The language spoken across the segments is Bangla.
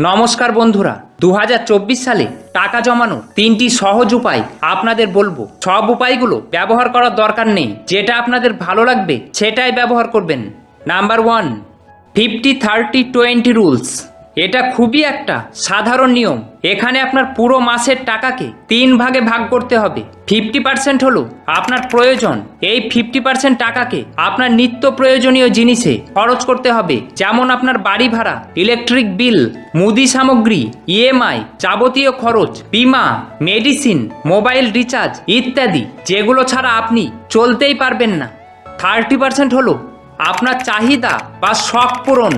নমস্কার বন্ধুরা দু হাজার চব্বিশ সালে টাকা জমানোর তিনটি সহজ উপায় আপনাদের বলব। সব উপায়গুলো ব্যবহার করার দরকার নেই। যেটা আপনাদের ভালো লাগবে, সেটাই ব্যবহার করবেন। Number one fifty thirty twenty rules এটা খুবই একটা সাধারণ নিয়ম। এখানে আপনার পুরো মাসের টাকাকে তিন ভাগে ভাগ করতে হবে। ফিফটি পার্সেন্ট হলো আপনার প্রয়োজন। এই ফিফটি পার্সেন্ট টাকাকে আপনার নিত্য প্রয়োজনীয় জিনিসে খরচ করতে হবে। যেমন আপনার বাড়ি ভাড়া ইলেকট্রিক বিল মুদি সামগ্রী ইএমআই যাবতীয় খরচ, বিমা মেডিসিন মোবাইল রিচার্জ ইত্যাদি, যেগুলো ছাড়া আপনি চলতেই পারবেন না। থার্টি পার্সেন্ট হলো আপনার চাহিদা বা শখ পূরণ।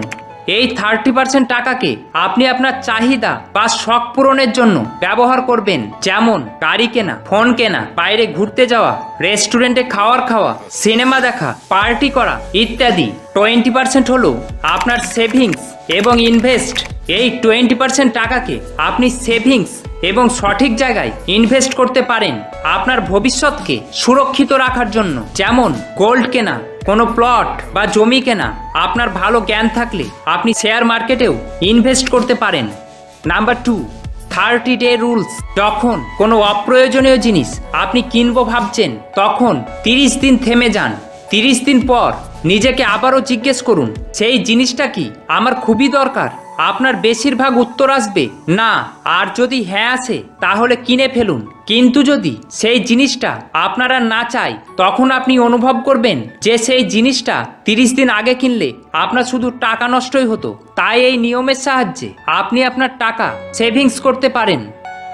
এই থার্টি পার্সেন্ট টাকাকে আপনি আপনার চাহিদা বা শখ পূরণের জন্য ব্যবহার করবেন। যেমন গাড়ি কেনা, ফোন কেনা, বাইরে ঘুরতে যাওয়া, রেস্টুরেন্টে খাওয়ার খাওয়া, সিনেমা দেখা, পার্টি করা ইত্যাদি। টোয়েন্টি পার্সেন্ট হলো আপনার সেভিংস এবং ইনভেস্ট এই টোয়েন্টি পার্সেন্ট টাকাকে আপনি সেভিংস এবং সঠিক জায়গায় ইনভেস্ট করতে পারেন। আপনার ভবিষ্যৎকে সুরক্ষিত রাখার জন্য। যেমন গোল্ড কেনা কোনো প্লট বা জমি কেনা, আপনার ভালো জ্ঞান থাকলে আপনি শেয়ার মার্কেটেও ইনভেস্ট করতে পারেন। Number two, thirty day rules, যখন কোনো অপ্রয়োজনীয় জিনিস আপনি কিনবো ভাবছেন, তখন তিরিশ দিন থেমে যান। তিরিশ দিন পর নিজেকে আবারও জিজ্ঞেস করুন, সেই জিনিসটা কি? আমার খুবই দরকার। আপনার বেশিরভাগ উত্তর আসবে, না, আর যদি হ্যাঁ আসে, তাহলে কিনে ফেলুন। কিন্তু যদি সেই জিনিসটা আপনারা না চাই তখন আপনি অনুভব করবেন যে সেই জিনিসটা তিরিশ দিন আগে কিনলে আপনার শুধু টাকা নষ্টই হতো। তাই এই নিয়মের সাহায্যে আপনি আপনার টাকা সেভিংস করতে পারেন।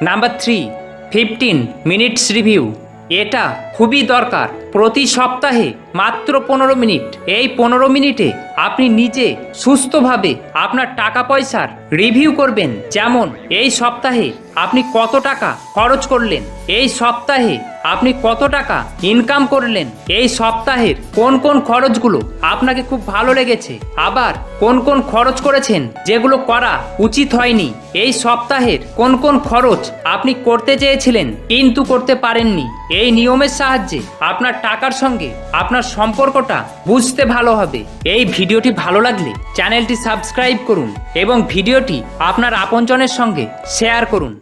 Number three, fifteen minutes review. এটা খুবই দরকার। প্রতি সপ্তাহে মাত্র পনেরো মিনিট। এই পনেরো মিনিটে আপনি নিজে সুস্থভাবে আপনার টাকা পয়সার রিভিউ করবেন। যেমন, এই সপ্তাহে আপনি কত টাকা খরচ করলেন? এই সপ্তাহে আপনি কত টাকা ইনকাম করলেন? এই সপ্তাহের কোন কোন খরচগুলো আপনাকে খুব ভালো লেগেছে? আবার কোন কোন খরচ করেছেন যেগুলো করা উচিত হয়নি? এই সপ্তাহের কোন কোন খরচ আপনি করতে চেয়েছিলেন কিন্তু করতে পারেননি? এই নিয়মের সাহায্যে আপনার টাকার সঙ্গে আপনার সম্পর্কটা বুঝতে ভালো হবে। এই ভিডিওটি ভালো লাগলে চ্যানেলটি সাবস্ক্রাইব করুন এবং ভিডিওটি আপনার আপনজনের সঙ্গে শেয়ার করুন।